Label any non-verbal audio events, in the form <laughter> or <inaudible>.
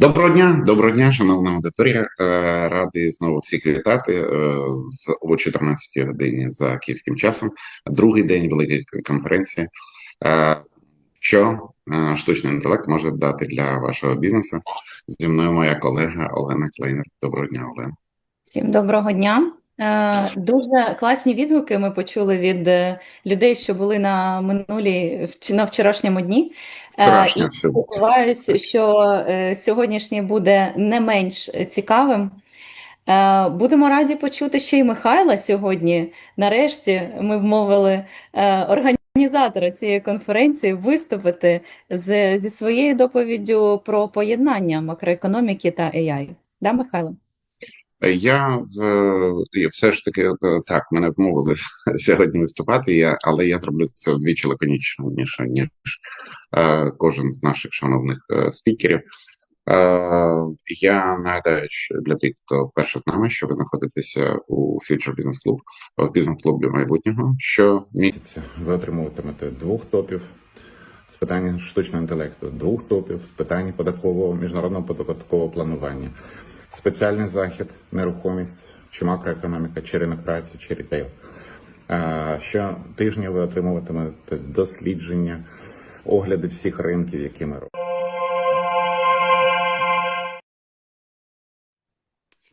Доброго дня, доброго дня, шановна аудиторія. Е, Радий знову всіх вітати е, з о 14 годині за київським часом. Другий день великої конференції. Е, Що штучний інтелект може дати для вашого бізнесу? Зі мною моя колега Олена Клейнер. Доброго дня, Олена. Всім доброго дня. Дуже класні відгуки ми почули від людей, що були на минулій на вчорашньому дні. Е, Вчорашнє І сподіваюся, що е, сьогоднішній буде не менш цікавим. Е, Будемо раді почути ще й Михайла сьогодні. Нарешті ми вмовили організатора цієї конференції виступити з, зі своєю доповіддю про поєднання макроекономіки та AI. Да, Михайло? Я в все ж таки так мене вмовили <laughs> сьогодні виступати. Я але я зроблю це вдвічі лаконічніше ніж е, кожен з наших шановних е, спікерів. Е, я нагадаю, що для тих, хто вперше з нами, що ви знаходитеся у Future Business Club, в бізнес-клубі майбутнього. Що місяця ви отримуватимете двох топів з питання штучного інтелекту, двох топів з питань податкового міжнародного податкового планування, спеціальний захід, нерухомість, чи макроекономіка, чи ринок праці, чи рітейл. Що Щотижня ви отримуватимете дослідження, огляди всіх ринків, які ми робимо.